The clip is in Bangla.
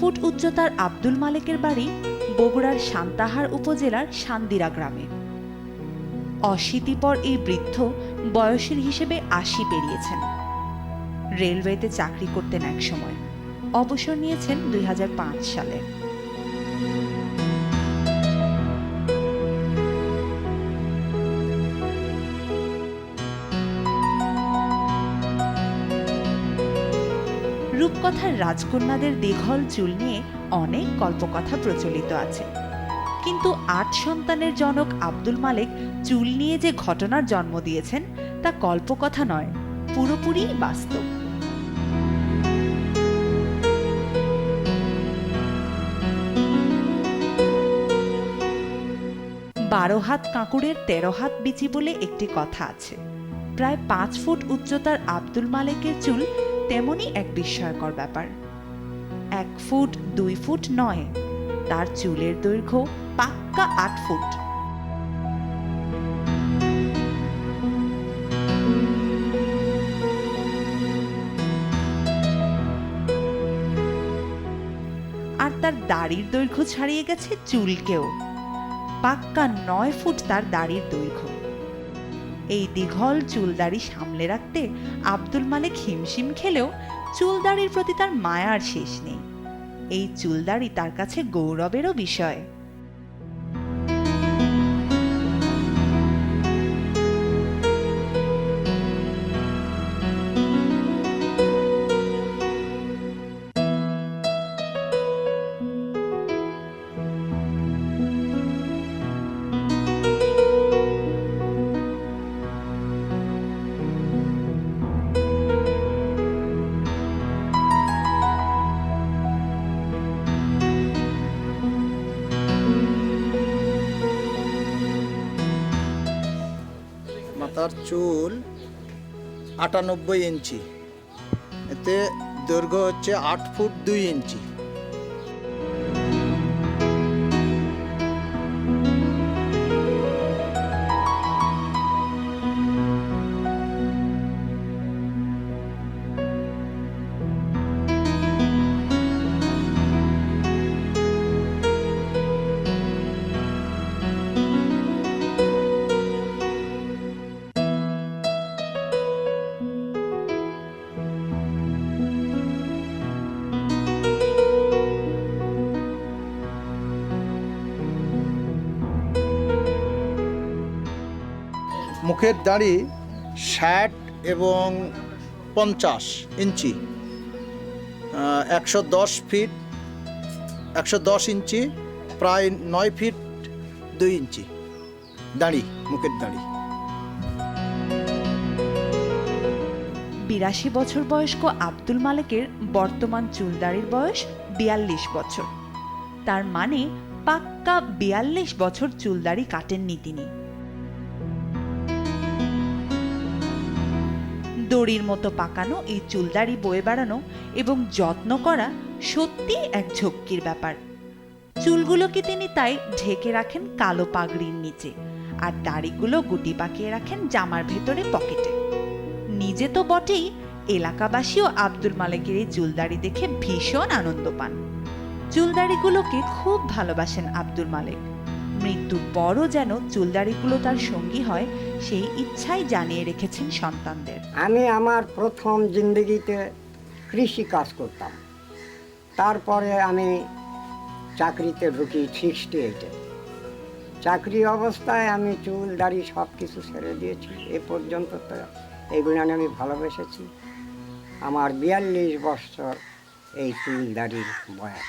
ফুট উচ্চতার আব্দুল মালেকের বাড়ি বগুড়ার সান্তাহার উপজেলার সান্দিরা গ্রামে। অশীতিপর এই বৃদ্ধ বয়সের হিসেবে আশি পেরিয়েছেন। রেলওয়েতে চাকরি করতেন এক সময় অবসর নিয়েছেন দুই হাজার পাঁচ সালে। রূপকথার রাজকন্যাদের দীঘল চুল নিয়ে অনেক কল্পকথা প্রচলিত আছে। কিন্তু আট সন্তানের জনক আব্দুল মালেক চুল নিয়ে যে ঘটনার জন্ম দিয়েছেন, তা কল্পকথা নয়, পুরোপুরি বাস্তব। বারো হাত কাঁকুড়ের তেরো হাত বিচি বলে একটি কথা আছে। প্রায় পাঁচ ফুট উচ্চতার আব্দুল মালেকের চুল তেমনই এক বিস্ময়কর ব্যাপার। এক ফুট, দুই ফুট নয়, তার চুলের দৈর্ঘ্য পাক্কা আট ফুট। আর তার দাড়ির দৈর্ঘ্য ছাড়িয়ে গেছে চুলকেও। পাক্কা নয় ফুট তার দাড়ির দৈর্ঘ্য। এই দীঘল চুলদাড়ি সামলে রাখতে আব্দুল মালিক হিমশিম খেলেও চুলদাড়ির প্রতি তার মায়ার শেষ নেই। এই চুলদাড়ি তার কাছে গৌরবেরও বিষয়। মাথার চুল আটানব্বই ইঞ্চি। এতে দৈর্ঘ্য হচ্ছে আট ফুট দুই ইঞ্চি। মুখের দাড়ি ষাট এবং পঞ্চাশ ইঞ্চি। একশো দশ ফিট, একশো দশ ইঞ্চি, প্রায় নয় ফিট দুই ইঞ্চি দাড়ি, মুখের দাড়ি। বিরাশি বছর বয়স্ক আব্দুল মালেকের বর্তমান চুলদাড়ির বয়স বিয়াল্লিশ বছর। তার মানে পাক্কা বিয়াল্লিশ বছর চুলদাড়ি কাটেননি তিনি। দড়ির মতো পাকানো, এই চুলদাড়ি বয়ে বেড়ানো এবং যত্ন করা সত্যি এক ঝক্কির ব্যাপার। চুলগুলোকে তিনি তাই ঢেকে রাখেন কালো পাগড়ির নিচে আর দাড়িগুলো গুটি পাকিয়ে রাখেন জামার ভেতরে পকেটে। নিজে তো বটেই এলাকাবাসীও আব্দুল মালেকের এই চুলদাড়ি দেখে ভীষণ আনন্দ পান। চুলদাড়িগুলোকে খুব ভালোবাসেন আব্দুল মালেক। মৃত্যুর পরও যেন চুলদাড়িগুলো তার সঙ্গী হয়, সেই ইচ্ছাই জানিয়ে রেখেছেন সন্তানদের। আমি আমার প্রথম জিন্দগিতে কৃষি কাজ করতাম। তারপরে আমি চাকরিতে ঢুকি সিক্সটি এইটে চাকরি অবস্থায় আমি চুল দাড়ি সব কিছু ছেড়ে দিয়েছি, এ পর্যন্ত তো এগুলো আমি ভালোবেসেছি। আমার বিয়াল্লিশ বছর এই চুল দাড়ির বয়স।